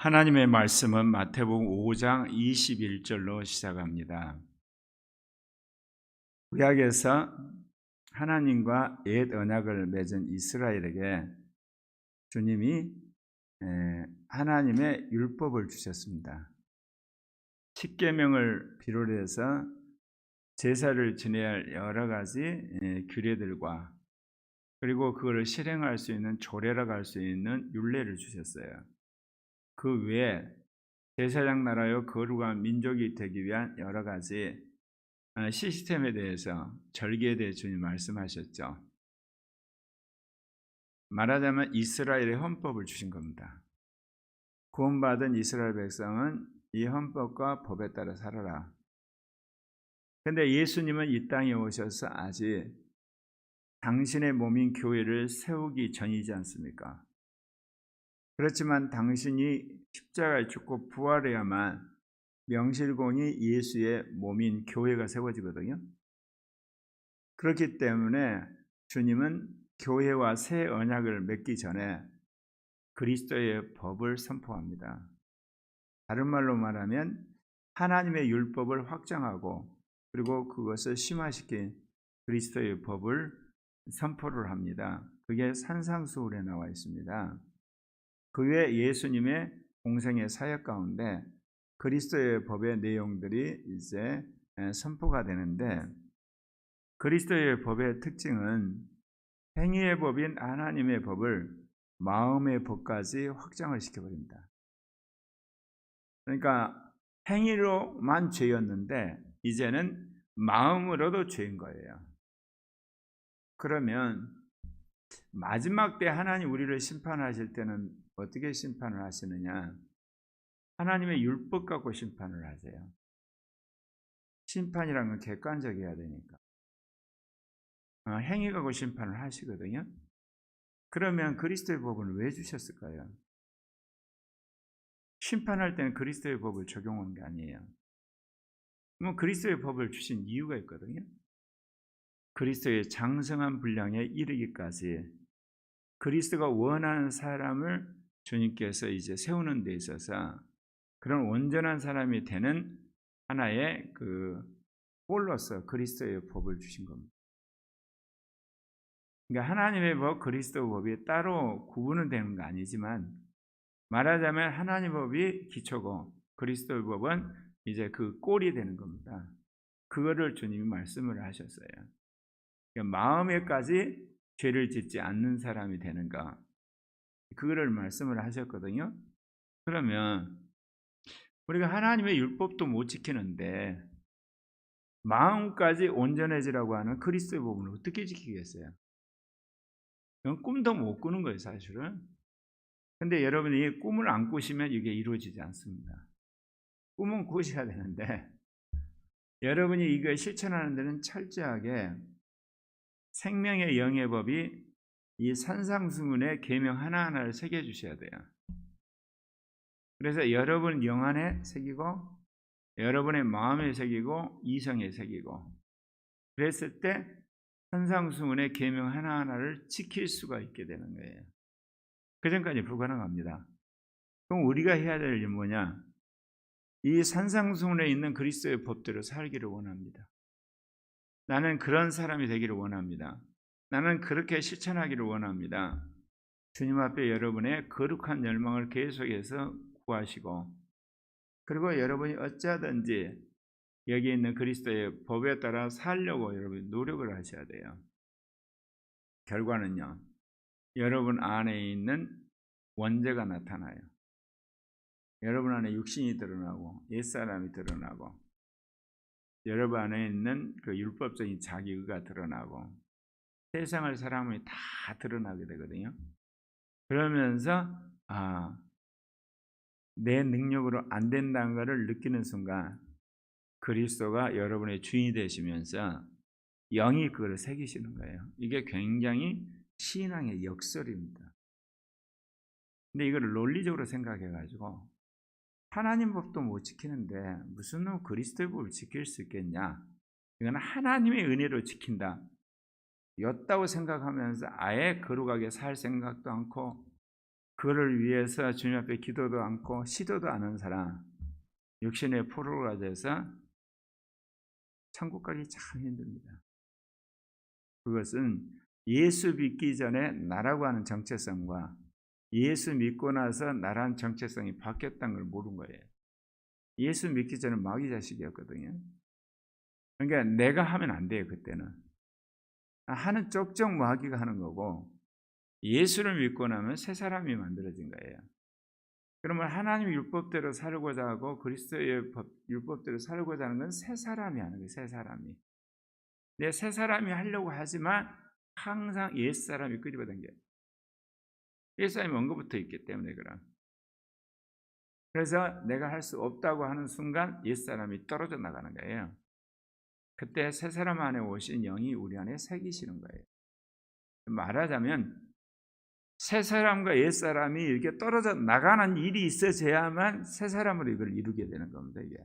하나님의 말씀은 마태복음 5장 21절로 시작합니다. 구약에서 하나님과 옛 언약을 맺은 이스라엘에게 주님이 에, 하나님의 율법을 주셨습니다. 십계명을 비롯해서 제사를 지내야 할 여러 가지 에, 규례들과 그리고 그것을 실행할 수 있는 조례라고 할 수 있는 율례를 주셨어요. 그 외에 제사장 나라요 거룩한 민족이 되기 위한 여러 가지 아, 시스템에 대해서 절기에 대해 주님 말씀하셨죠. 말하자면 이스라엘의 헌법을 주신 겁니다. 구원받은 이스라엘 백성은 이 헌법과 법에 따라 살아라. 근데 예수님은 이 땅에 오셔서 아직 당신의 몸인 교회를 세우기 전이지 않습니까? 그렇지만 당신이 십자가에 죽고 부활해야만 명실공히 예수의 몸인 교회가 세워지거든요. 그렇기 때문에 주님은 교회와 새 언약을 맺기 전에 그리스도의 법을 선포합니다. 다른 말로 말하면 하나님의 율법을 확장하고 그리고 그것을 심화시킨 그리스도의 법을 선포를 합니다. 그게 산상수훈에 나와 있습니다. 그 외에 예수님의 공생의 사역 가운데 그리스도의 법의 내용들이 이제 선포가 되는데 그리스도의 법의 특징은 행위의 법인 하나님의 법을 마음의 법까지 확장을 시켜버립니다. 그러니까 행위로만 죄였는데 이제는 마음으로도 죄인 거예요. 그러면 마지막 때 하나님 우리를 심판하실 때는 어떻게 심판을 하시느냐? 하나님의 율법 갖고 심판을 하세요. 심판이란 건 객관적이어야 되니까. 어, 행위 갖고 심판을 하시거든요. 그러면 그리스도의 법은 왜 주셨을까요? 심판할 때는 그리스도의 법을 적용한 게 아니에요. 뭐 그리스도의 법을 주신 이유가 있거든요. 그리스도의 장성한 분량에 이르기까지 그리스도가 원하는 사람을 주님께서 이제 세우는 데 있어서 그런 온전한 사람이 되는 하나의 그 꼴로서 그리스도의 법을 주신 겁니다. 그러니까 하나님의 법, 그리스도 법이 따로 구분은 되는 거 아니지만 말하자면 하나님 법이 기초고 그리스도의 법은 이제 그 꼴이 되는 겁니다. 그거를 주님이 말씀을 하셨어요. 그러니까 마음에까지 죄를 짓지 않는 사람이 되는가 그거를 말씀을 하셨거든요. 그러면 우리가 하나님의 율법도 못 지키는데 마음까지 온전해지라고 하는 그리스도의 법을 어떻게 지키겠어요? 이건 꿈도 못 꾸는 거예요, 사실은. 근데 여러분이 꿈을 안 꾸시면 이게 이루어지지 않습니다. 꿈은 꾸셔야 되는데 여러분이 이걸 실천하는 데는 철저하게 생명의 영의 법이 이 산상수문의 계명 하나하나를 새겨 주셔야 돼요. 그래서 여러분 영 안에 새기고 여러분의 마음에 새기고 이성에 새기고 그랬을 때 산상수문의 계명 하나하나를 지킬 수가 있게 되는 거예요. 그 전까지 불가능합니다. 그럼 우리가 해야 될 일은 뭐냐? 이 산상수문에 있는 그리스도의 법대로 살기를 원합니다. 나는 그런 사람이 되기를 원합니다. 나는 그렇게 실천하기를 원합니다. 주님 앞에 여러분의 거룩한 열망을 계속해서 구하시고 그리고 여러분이 어찌하든지 여기 있는 그리스도의 법에 따라 살려고 여러분 노력을 하셔야 돼요. 결과는요. 여러분 안에 있는 원죄가 나타나요. 여러분 안에 육신이 드러나고 옛사람이 드러나고 여러분 안에 있는 그 율법적인 자기의가 드러나고 세상을 사람이 다 드러나게 되거든요. 그러면서 아, 내 능력으로 안 된다는 것을 느끼는 순간 그리스도가 여러분의 주인이 되시면서 영이 그걸 새기시는 거예요. 이게 굉장히 신앙의 역설입니다. 근데 이걸 논리적으로 생각해 가지고 하나님 법도 못 지키는데 무슨 놈 그리스도의 법을 지킬 수 있겠냐? 이건 하나님의 은혜로 지킨다. 였다고 생각하면서 아예 거룩하게 살 생각도 않고 그거를 위해서 주님 앞에 기도도 않고 시도도 안 한 사람 육신의 포로가 돼서 천국 가기 참 힘듭니다. 그것은 예수 믿기 전에 나라고 하는 정체성과 예수 믿고 나서 나라는 정체성이 바뀌었다는 걸 모른 거예요. 예수 믿기 전에 마귀 자식이었거든요. 그러니까 내가 하면 안 돼요, 그때는. 하는 쪽쪽 마귀가 하는 거고 예수를 믿고 나면 새 사람이 만들어진 거예요. 그러면 하나님 율법대로 살고자 하고 그리스도의 법, 율법대로 살고자 하는 건 새 사람이 하는 거예요. 새 사람이. 내새 사람이 하려고 하지만 항상 옛 사람이 끄집어당겨요. 옛 사람이 원고부터 있기 때문에 그럼. 그래서 내가 할 수 없다고 하는 순간 옛 사람이 떨어져 나가는 거예요. 그때 새 사람 안에 오신 영이 우리 안에 새기시는 거예요. 말하자면 새 사람과 옛 사람이 이렇게 떨어져 나가는 일이 있어져야만 새 사람으로 이걸 이루게 되는 겁니다. 이게.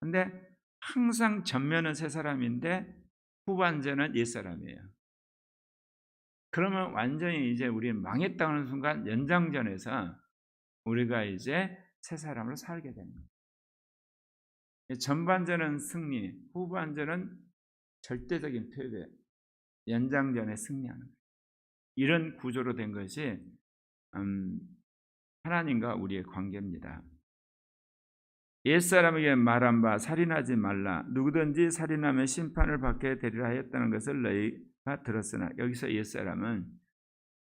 근데 항상 전면은 새 사람인데 후반전은 옛 사람이에요. 그러면 완전히 이제 우리는 망했다는 순간 연장전에서 우리가 이제 새 사람으로 살게 거예요. 전반전은 승리, 후반전은 절대적인 패배, 연장전에 승리하는. 이런 구조로 된 것이 음, 하나님과 우리의 관계입니다. 옛사람에게 말한 바 살인하지 말라 누구든지 살인하면 심판을 받게 되리라 하였다는 것을 너희가 들었으나 여기서 옛사람은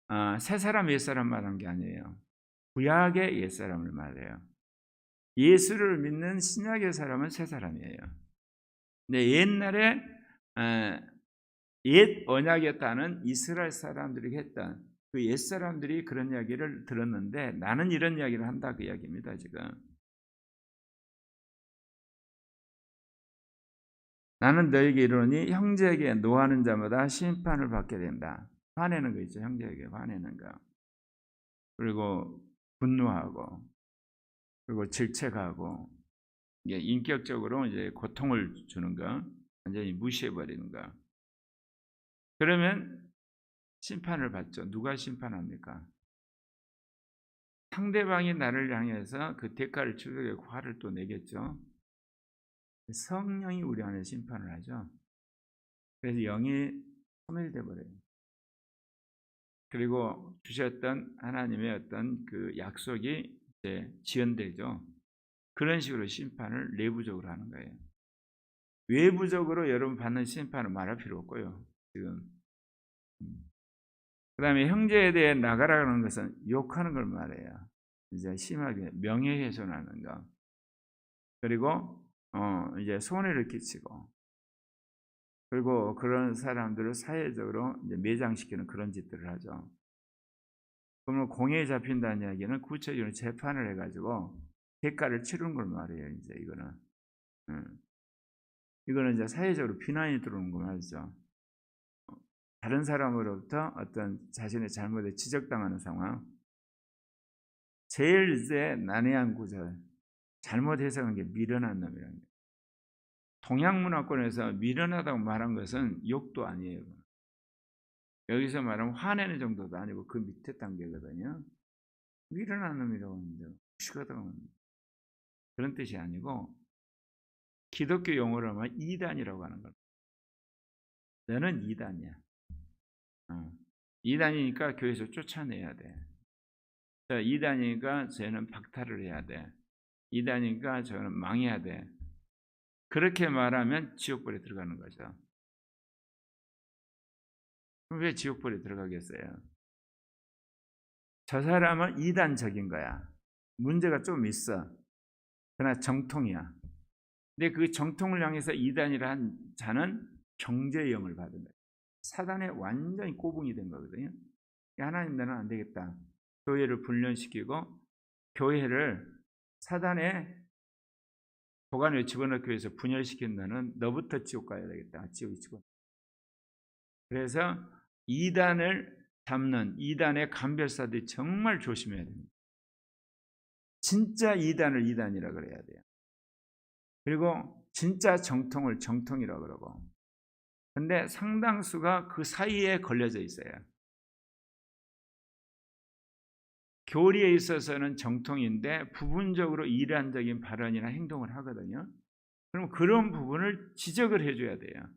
아, 새 사람 옛사람 말한 게 아니에요. 구약의 옛사람을 말해요. 예수를 믿는 신약의 사람은 새 사람이에요. 근데 옛날에 옛 언약이었다는 이스라엘 사람들이 했던 그 옛 사람들이 그런 이야기를 들었는데 나는 이런 이야기를 한다 그 이야기입니다 지금. 나는 너에게 이르노니 형제에게 노하는 자마다 심판을 받게 된다. 화내는 거 있죠 형제에게 화내는 거. 그리고 분노하고 그리고 질책하고 이게 인격적으로 이제 고통을 주는 거 완전히 무시해 버리는 거. 그러면 심판을 받죠. 누가 심판합니까? 상대방이 나를 향해서 그 대가를 치르고 화를 또 내겠죠. 성령이 우리 안에 심판을 하죠. 그래서 영이 소멸돼 버려요. 그리고 주셨던 하나님의 어떤 그 약속이 이제 지연되죠. 그런 식으로 심판을 내부적으로 하는 거예요. 외부적으로 여러분 받는 심판은 말할 필요 없고요. 지금. 그 다음에 형제에 대해 나가라는 것은 욕하는 걸 말해요. 이제 심하게 명예훼손하는 거. 그리고 어 이제 손해를 끼치고 그리고 그런 사람들을 사회적으로 매장시키는 그런 짓들을 하죠. 그러면 공에 잡힌다는 이야기는 구체적으로 재판을 해가지고 대가를 치르는 걸 말해요. 이제 이거는 음. 이거는 이제 사회적으로 비난이 들어오는 거 말이죠. 다른 사람으로부터 어떤 자신의 잘못에 지적당하는 상황. 제일 이제 난해한 구절. 잘못 해석한 게 미련한 놈이라는 게. 동양 문화권에서 미련하다고 말한 것은 욕도 아니에요. 여기서 말하면 화내는 정도도 아니고 그 밑에 단계거든요. 미련한 놈이라고 하는데 무식하다고 그런 뜻이 아니고 기독교 용어로 하면 이단이라고 하는 겁니다. 너는 이단이야. 어. 이단이니까 교회에서 쫓아내야 돼. 이단이니까 쟤는 박탈을 해야 돼. 이단이니까 저는 망해야 돼. 그렇게 말하면 지옥불에 들어가는 거죠. 왜 지옥불에 들어가겠어요? 저 사람은 이단적인 거야. 문제가 좀 있어. 그러나 정통이야. 근데 그 정통을 향해서 이단이라 한 자는 경제형을 받은 거예요. 사단에 완전히 꼬붕이 된 거거든요. 하나님 나는 안 되겠다. 교회를 분련시키고 교회를 사단의 도관에 집어넣기 위해서 분열시킨 너는 너부터 지옥 가야 되겠다. 지옥이 집어. 그래서 이단을 잡는 이단의 간별사들이 정말 조심해야 됩니다. 진짜 이단을 이단이라 그래야 돼요. 그리고 진짜 정통을 정통이라 그러고 근데 상당수가 그 사이에 걸려져 있어요. 교리에 있어서는 정통인데 부분적으로 이란적인 발언이나 행동을 하거든요. 그럼 그런 부분을 지적을 해줘야 돼요.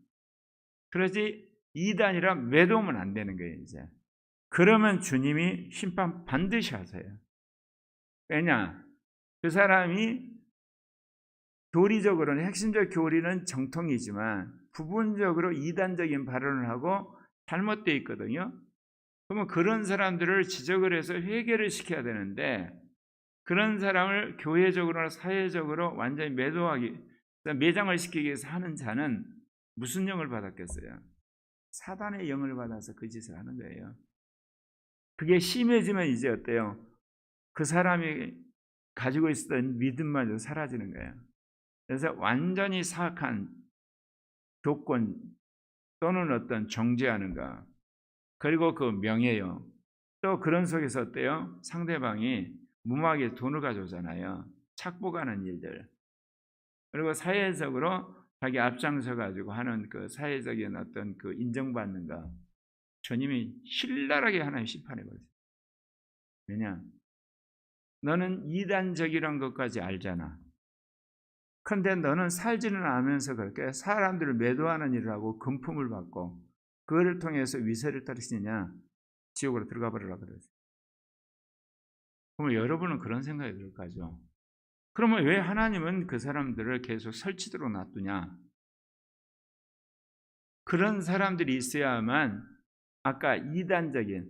그러지 이단이라 매도하면 안 되는 거예요, 이제. 그러면 주님이 심판 반드시 하세요. 왜냐? 그 사람이 교리적으로는 핵심적 교리는 정통이지만 부분적으로 이단적인 발언을 하고 잘못되어 있거든요. 그러면 그런 사람들을 지적을 해서 회개를 시켜야 되는데 그런 사람을 교회적으로나 사회적으로 완전히 매도하기 매장을 시키기 위해서 하는 자는 무슨 영을 받았겠어요? 사단의 영을 받아서 그 짓을 하는 거예요. 그게 심해지면 이제 어때요? 그 사람이 가지고 있었던 믿음마저 사라지는 거예요. 그래서 완전히 사악한 교권 또는 어떤 정죄하는가 그리고 그 명예요. 또 그런 속에서 어때요? 상대방이 무모하게 돈을 가져오잖아요. 착복하는 일들. 그리고 사회적으로 자기 앞장서 가지고 하는 그 사회적인 어떤 그 인정받는 거. 주님이 신랄하게 하나님 심판해 버렸어요. 왜냐? 너는 이단적이란 것까지 알잖아. 근데 너는 살지는 않으면서 그렇게 사람들을 매도하는 일을 하고 금품을 받고 그를 통해서 위세를 떨으시느냐 지옥으로 들어가 버리라 그랬어요. 그러면 여러분은 그런 생각이 들 거죠. 그러면 왜 하나님은 그 사람들을 계속 설치도록 놔두냐? 그런 사람들이 있어야만 아까 이단적인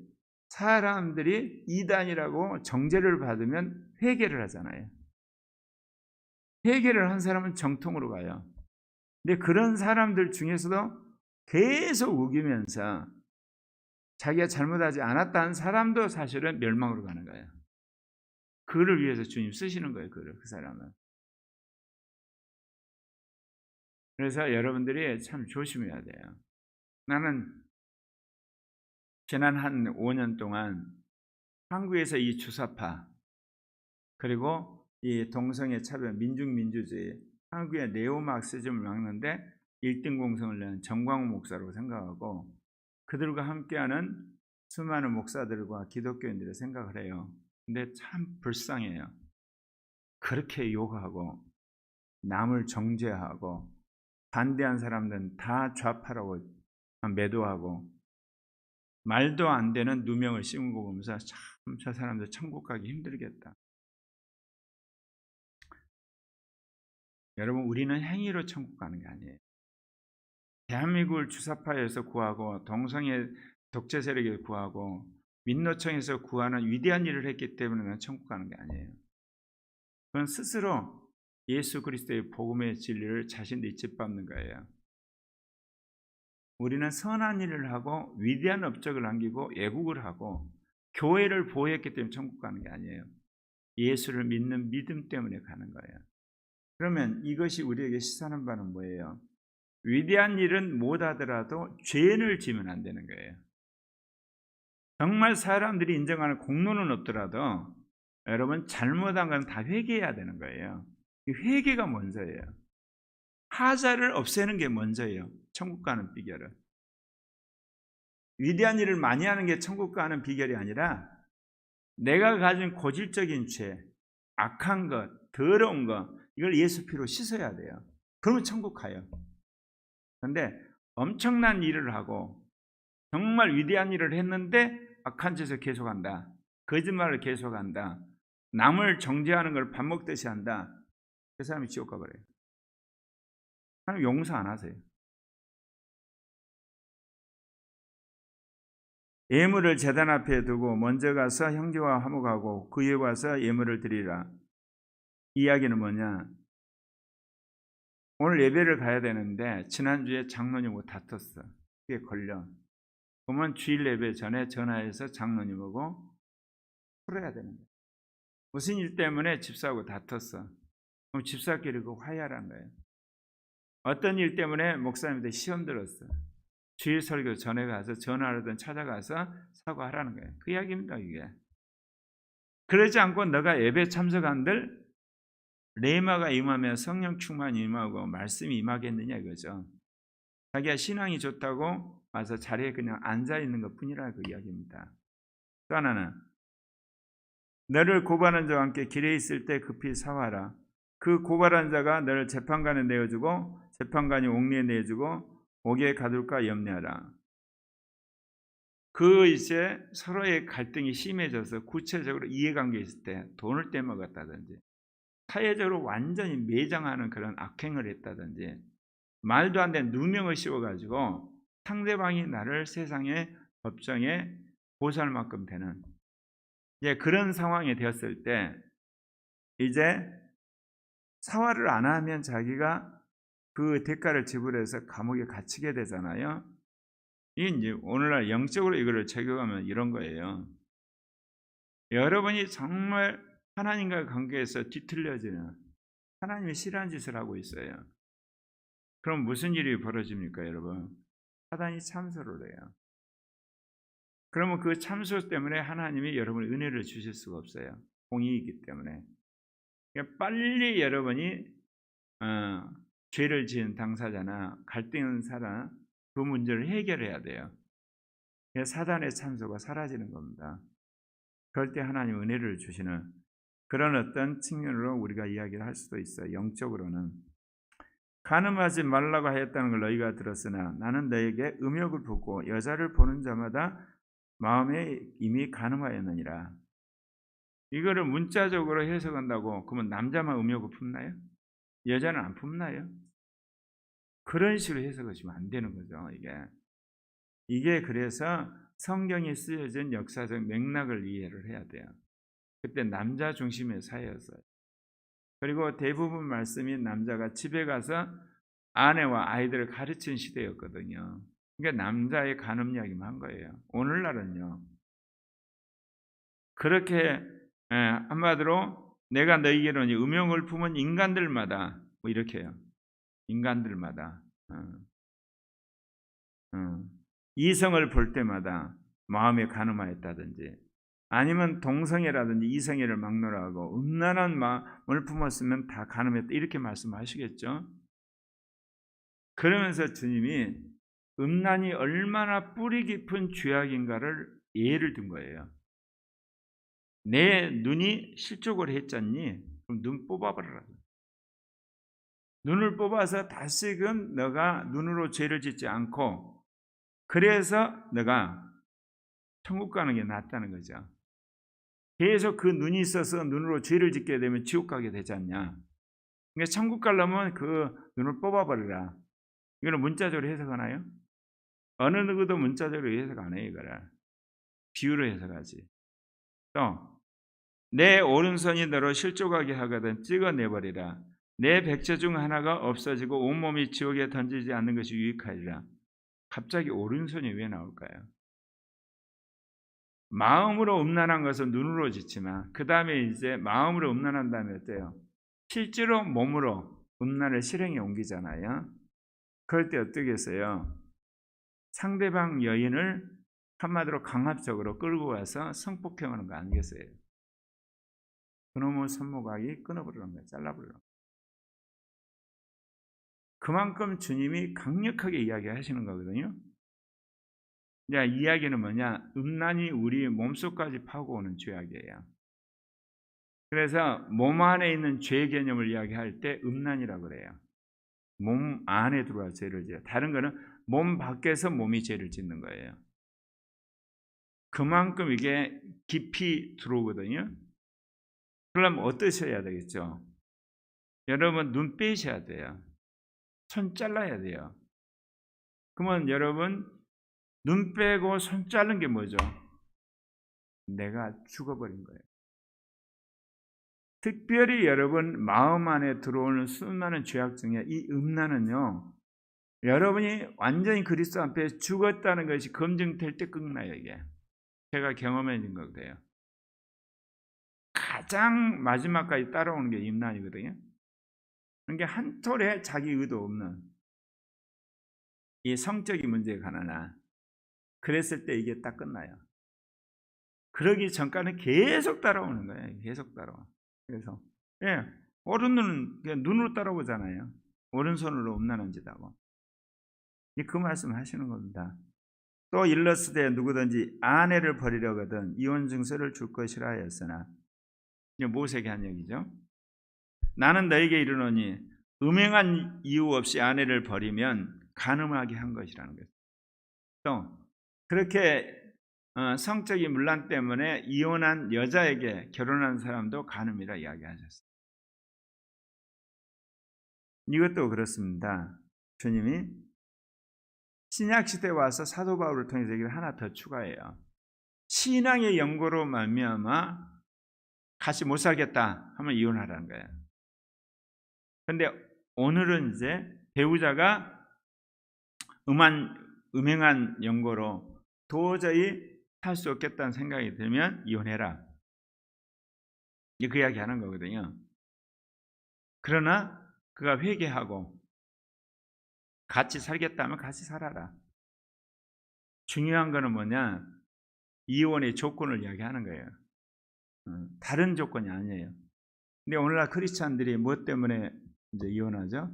사람들이 이단이라고 정죄를 받으면 회개를 하잖아요. 회개를 한 사람은 정통으로 가요. 근데 그런 사람들 중에서도 계속 우기면서 자기가 잘못하지 않았다는 사람도 사실은 멸망으로 가는 거예요. 그를 위해서 주님 쓰시는 거예요. 그를 그 사람은. 그래서 여러분들이 참 조심해야 돼요. 나는 지난 한 5년 동안 한국에서 이 주사파 그리고 이 동성애 차별 민중민주주의 한국의 네오막시즘을 막는데 1등 공성을 낸 정광훈 목사라고 생각하고 그들과 함께하는 수많은 목사들과 기독교인들의 생각을 해요. 근데 참 불쌍해요. 그렇게 욕하고 남을 정죄하고 반대한 사람들은 다 좌파라고 매도하고 말도 안 되는 누명을 씌운 거 보면서 참 저 사람들 천국 가기 힘들겠다. 여러분 우리는 행위로 천국 가는 게 아니에요. 대한민국을 주사파에서 구하고 동성애 독재 세력에 구하고 민노총에서 구하는 위대한 일을 했기 때문에 천국 가는 게 아니에요. 그건 스스로 예수 그리스도의 복음의 진리를 자신들이 짓밟는 거예요. 우리는 선한 일을 하고 위대한 업적을 남기고 애국을 하고 교회를 보호했기 때문에 천국 가는 게 아니에요. 예수를 믿는 믿음 때문에 가는 거예요. 그러면 이것이 우리에게 시사하는 바는 뭐예요? 위대한 일은 못하더라도 죄를 지면 안 되는 거예요. 정말 사람들이 인정하는 공로는 없더라도 여러분 잘못한 건 다 회개해야 되는 거예요. 회개가 먼저예요. 하자를 없애는 게 먼저예요. 천국 가는 비결은. 위대한 일을 많이 하는 게 천국 가는 비결이 아니라 내가 가진 고질적인 죄, 악한 것, 더러운 것 이걸 예수 피로 씻어야 돼요. 그러면 천국 가요. 그런데 엄청난 일을 하고 정말 위대한 일을 했는데 악한 짓을 계속한다. 거짓말을 계속한다. 남을 정죄하는 걸 밥 먹듯이 한다. 그 사람이 지옥 가버려요. 하나님 용서 안 하세요. 예물을 재단 앞에 두고 먼저 가서 형제와 화목하고 그에 와서 예물을 드리라. 이야기는 뭐냐? 오늘 예배를 가야 되는데 지난주에 장로님하고 다퉜어. 그게 걸려. 그러면 주일 예배 전에 전화해서 장로님하고 풀어야 되는 거야. 무슨 일 때문에 집사하고 다퉜어. 그럼 집사끼리 그 화해하라는 거예요. 어떤 일 때문에 목사님한테 시험 들었어. 주일 설교 전에 가서 전화하든 찾아가서 사과하라는 거예요. 그 이야기입니다, 이게. 그러지 않고 너가 예배 참석한들 레마가 임하면 성령 충만이 임하고 말씀이 임하겠느냐 이거죠. 자기가 신앙이 좋다고 와서 자리에 그냥 앉아 있는 것 뿐이라 그 이야기입니다. 또 하나는 너를 고발한 자와 함께 길에 있을 때 급히 사와라. 그 고발한 자가 너를 재판관에 내어주고 재판관이 옥리에 내주고 옥에 가둘까 염려하라. 그 이제 서로의 갈등이 심해져서 구체적으로 이해관계 있을 때 돈을 떼먹었다든지 사회적으로 완전히 매장하는 그런 악행을 했다든지 말도 안 되는 누명을 씌워가지고 상대방이 나를 세상의 법정에 보수할 만큼 되는 이제 그런 상황이 되었을 때 이제 사활을 안 하면 자기가 그 대가를 지불해서 감옥에 갇히게 되잖아요. 이 이제 오늘날 영적으로 이거를 적용하면 이런 거예요. 여러분이 정말 하나님과 관계에서 뒤틀려지는 하나님이 싫어하는 짓을 하고 있어요. 그럼 무슨 일이 벌어집니까, 여러분? 사단이 참소를 해요. 그러면 그 참소 때문에 하나님이 여러분의 은혜를 주실 수가 없어요. 공의이기 때문에. 그러니까 빨리 여러분이 어, 죄를 지은 당사자나 갈등하는 사람 그 문제를 해결해야 돼요. 사단의 참소가 사라지는 겁니다. 그럴 때 하나님 은혜를 주시는 그런 어떤 측면으로 우리가 이야기를 할 수도 있어요. 영적으로는 가늠하지 말라고 하였다는 걸 너희가 들었으나 나는 너에게 음욕을 붓고 여자를 보는 자마다 마음에 이미 가늠하였느니라. 이거를 문자적으로 해석한다고 그러면 남자만 음욕을 품나요? 여자는 안 품나요? 그런 식으로 해석하시면 안 되는 거죠. 이게 이게 그래서 성경에 쓰여진 역사적 맥락을 이해를 해야 돼요. 그때 남자 중심의 사회였어요. 그리고 대부분 말씀이 남자가 집에 가서 아내와 아이들을 가르치는 시대였거든요. 그러니까 남자의 간음 이야기만 한 거예요. 오늘날은요. 그렇게 예, 한마디로 내가 너희에게는 음용을 품은 인간들마다 뭐 이렇게요. 인간들마다 어, 어, 이성을 볼 때마다 마음에 가늠하였다든지 아니면 동성애라든지 이성애를 막론하고 음란한 마음을 품었으면 다 가늠했다 이렇게 말씀하시겠죠. 그러면서 주님이 음란이 얼마나 뿌리 깊은 죄악인가를 예를 든 거예요. 내 눈이 실족을 했잖니? 그럼 눈 뽑아버려라. 눈을 뽑아서 다시금 너가 눈으로 죄를 짓지 않고 그래서 너가 천국 가는 게 낫다는 거죠. 계속 그 눈이 있어서 눈으로 죄를 짓게 되면 지옥 가게 되지 않냐. 그러니까 천국 가려면 그 눈을 뽑아버리라. 이거는 문자적으로 해석하나요? 어느 누구도 문자적으로 해석 안 해요, 이거를. 비유로 해석하지. 또, 내 오른손이 너로 실족하게 하거든 찍어내버리라. 내 백체 중 하나가 없어지고 온몸이 지옥에 던지지 않는 것이 유익하리라. 갑자기 오른손이 왜 나올까요? 마음으로 음란한 것은 눈으로 짓지만 그 다음에 이제 마음으로 음란한 다음에 어때요? 실제로 몸으로 음란을 실행에 옮기잖아요. 그럴 때 어떻겠어요? 상대방 여인을 한마디로 강압적으로 끌고 와서 성폭행하는 거 아니겠어요? 그놈의 손모각이 끊어버리는 거예요. 잘라버리는. 그만큼 주님이 강력하게 이야기하시는 거거든요. 자, 이야기는 뭐냐? 음란이 우리 몸속까지 파고오는 죄악이에요. 그래서 몸 안에 있는 죄 개념을 이야기할 때 음란이라고 그래요. 몸 안에 들어와 죄를 지어. 다른 거는 몸 밖에서 몸이 죄를 짓는 거예요. 그만큼 이게 깊이 들어오거든요. 그러면 어떠셔야 되겠죠? 여러분 눈 빼셔야 돼요. 손 잘라야 돼요. 그러면 여러분 눈 빼고 손 자른 게 뭐죠? 내가 죽어버린 거예요. 특별히 여러분 마음 안에 들어오는 수많은 죄악 중에 이 음란은요. 여러분이 완전히 그리스도 앞에 죽었다는 것이 검증될 때 끝나요 이게. 제가 경험해진 거예요. 가장 마지막까지 따라오는 게 임난이거든요. 그러니까 한 톨에 자기 의도 없는 이 성적인 문제가 하나 그랬을 때 이게 딱 끝나요. 그러기 전까지는 계속 따라오는 거예요. 계속 따라와. 그래서 예, 오른 눈은 그냥 눈으로 따라오잖아요. 오른손으로 음란한 짓하고. 그 말씀을 하시는 겁니다. 또 일러스되 누구든지 아내를 버리려거든 이혼 증서를 줄 것이라 하였으나 모세에게 한 얘기죠. 나는 너에게 이르노니 음행한 이유 없이 아내를 버리면 간음하게 한 것이라는 거죠. 또 그렇게 어, 성적인 문란 때문에 이혼한 여자에게 결혼한 사람도 간음이라 이야기하셨어요. 이것도 그렇습니다. 주님이 신약 시대에 와서 사도 바울을 통해서 얘기를 하나 더 추가해요. 신앙의 연고로 말미암아 같이 못 살겠다 하면 이혼하라는 거예요. 근데 오늘은 이제 배우자가 음한 음행한 연고로 도저히 살수 없겠다는 생각이 들면 이혼해라. 그 이야기 하는 거거든요. 그러나 그가 회개하고 같이 살겠다면 같이 살아라. 중요한 거는 뭐냐? 이혼의 조건을 이야기하는 거예요. 어, 다른 조건이 아니에요. 근데 오늘날 크리스찬들이 무엇 때문에 이제 이혼하죠?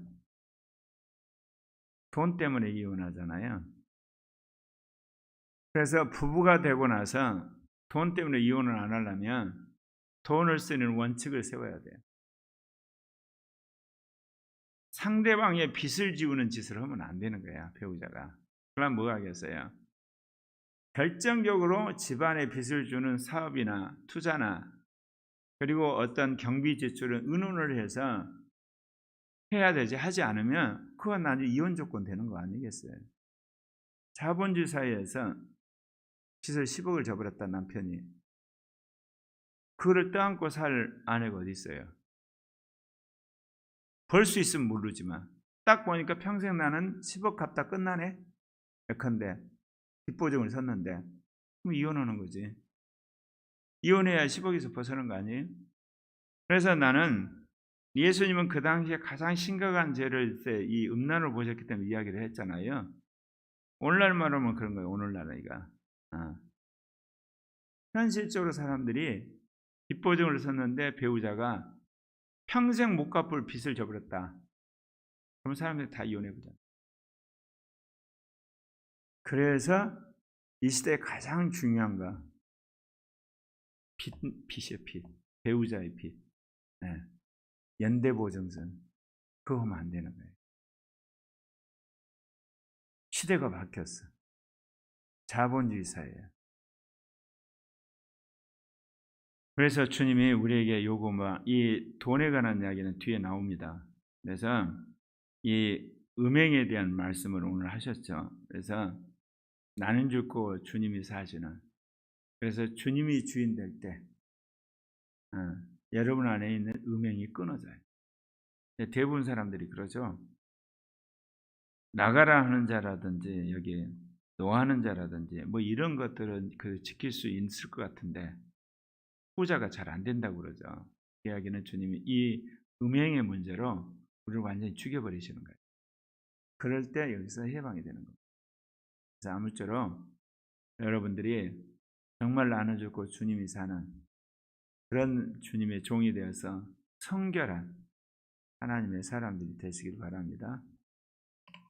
돈 때문에 이혼하잖아요. 그래서 부부가 되고 나서 돈 때문에 이혼을 안 하려면 돈을 쓰는 원칙을 세워야 돼요. 상대방의 빚을 지우는 짓을 하면 안 되는 거야, 배우자가. 그럼 뭐 하겠어요? 결정적으로 집안에 빚을 주는 사업이나 투자나 그리고 어떤 경비 지출을 의논을 해서 해야 되지 하지 않으면 그건 나중에 이혼 조건 되는 거 아니겠어요? 자본주의 사회에서 빚을 10억을 져버렸다 남편이 그거를 떠안고 살 아내가 어디 있어요? 벌 수 있으면 모르지만 딱 보니까 평생 나는 10억 갚다 끝나네 예컨대 뒷보증을 섰는데 그럼 이혼하는 거지 이혼해야 10억에서 벗어나는 거 아니에요? 그래서 나는 예수님은 그 당시에 가장 심각한 죄를 때 이 음란을 보셨기 때문에 이야기를 했잖아요. 오늘날 말하면 그런 거예요. 오늘날 이가 아. 현실적으로 사람들이 뒷보증을 섰는데 배우자가 평생 못 갚을 빚을 져버렸다. 그럼 사람들이 다 이혼해보자. 그래서 이 시대에 가장 중요한 거 빚, 빚이에요, 빚. 배우자의 빚. 네. 연대보증선. 그거 하면 안 되는 거예요. 시대가 바뀌었어. 자본주의 사회야. 그래서 주님이 우리에게 요구만 이 돈에 관한 이야기는 뒤에 나옵니다. 그래서 이 음행에 대한 말씀을 오늘 하셨죠. 그래서 나는 죽고 주님이 사시는. 그래서 주님이 주인 될 때, 어, 여러분 안에 있는 음행이 끊어져요. 대부분 사람들이 그러죠. 나가라 하는 자라든지 여기 노하는 자라든지 뭐 이런 것들은 그 지킬 수 있을 것 같은데 후자가 잘 안 된다고 그러죠. 이야기는 주님이 이 음행의 문제로 우리를 완전히 죽여버리시는 거예요. 그럴 때 여기서 해방이 되는 겁니다. 그래서 아무쪼록 여러분들이 정말 나눠주고 주님이 사는 그런 주님의 종이 되어서 성결한 하나님의 사람들이 되시길 바랍니다.